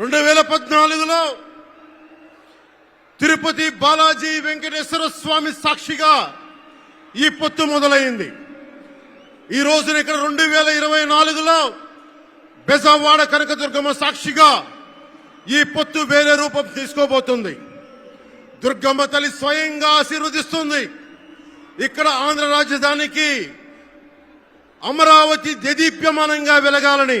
రెండు వేల పద్నాలుగులో తిరుపతి బాలాజీ వెంకటేశ్వర స్వామి సాక్షిగా ఈ పొత్తు మొదలైంది. ఈ రోజున ఇక్కడ రెండు వేల ఇరవై నాలుగులో బెజవాడ కనకదుర్గమ్మ సాక్షిగా ఈ పొత్తు వేరే రూపం తీసుకోబోతుంది. దుర్గమ్మ తల్లి స్వయంగా ఆశీర్వదిస్తుంది. ఇక్కడ ఆంధ్ర రాజధానికి అమరావతి దేదీప్యమానంగా వెలగాలని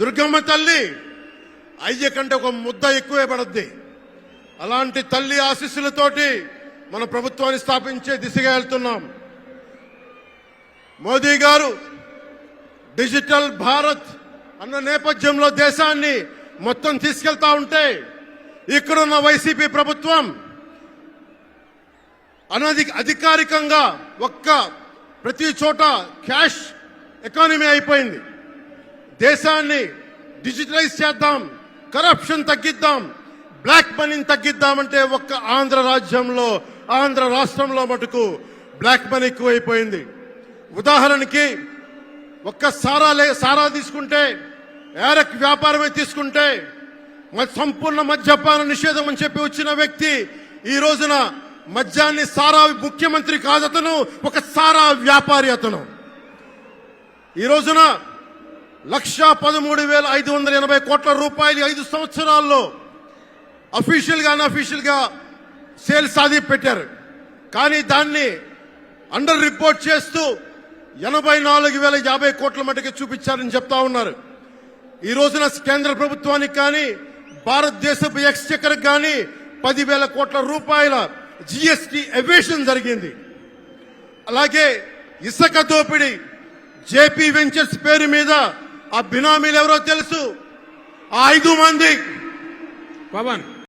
దుర్గమ్మ తల్లి అయ్య కంటే ఒక ముద్ద ఎక్కువే పడద్ది. అలాంటి తల్లి ఆశీస్సులతోటి మన ప్రభుత్వాన్ని స్థాపించే దిశగా వెళ్తున్నాం. మోదీ గారు డిజిటల్ భారత్ అన్న నేపథ్యంలో దేశాన్ని మొత్తం తీసుకెళ్తా ఉంటే ఇక్కడున్న వైసీపీ ప్రభుత్వం అనధి అధికారికంగా ఒక్క ప్రతి చోట క్యాష్ ఎకానమీ అయిపోయింది. దేశాన్ని డిజిటలైజ్ చేద్దాం కరప్షన్ తగ్గిద్దాం బ్లాక్ మనీని తగ్గిద్దామంటే ఒక్క ఆంధ్ర రాజ్యంలో ఆంధ్ర రాష్ట్రంలో మటుకు బ్లాక్ మనీ ఎక్కువైపోయింది. ఉదాహరణకి ఒక్క సారా లే సారా తీసుకుంటే ఏరక్ వ్యాపారమే తీసుకుంటే సంపూర్ణ మద్యపాన నిషేధం అని చెప్పి వచ్చిన వ్యక్తి ఈ రోజున మద్యాన్ని సారా ముఖ్యమంత్రి కాదు అతను ఒక సారా వ్యాపారి అతను. ఈ రోజున లక్ష పదమూడు వేల ఐదు వందల ఎనభై కోట్ల రూపాయలు ఐదు సంవత్సరాల్లో అఫీషియల్గా అన్అఫీషియల్గా అన్అఫీషియల్ సేల్స్ అది పెట్టారు. కానీ దాన్ని అండర్ రిపోర్ట్ చేస్తూ ఎనభై నాలుగు వేల యాభై కోట్ల మటుకు చూపించారని చెప్తా ఉన్నారు. ఈ రోజున కేంద్ర ప్రభుత్వానికి కానీ భారతదేశపు ఎక్స్చెక్కర్ కానీ పదివేల కోట్ల రూపాయల జిఎస్టి ఎవేషన్ జరిగింది. అలాగే ఇసుక దోపిడీ జేపీ వెంచర్స్ పేరు మీద ఆ బినామీలు ఎవరో తెలుసు. ఆ ఐదు మంది. పవన్.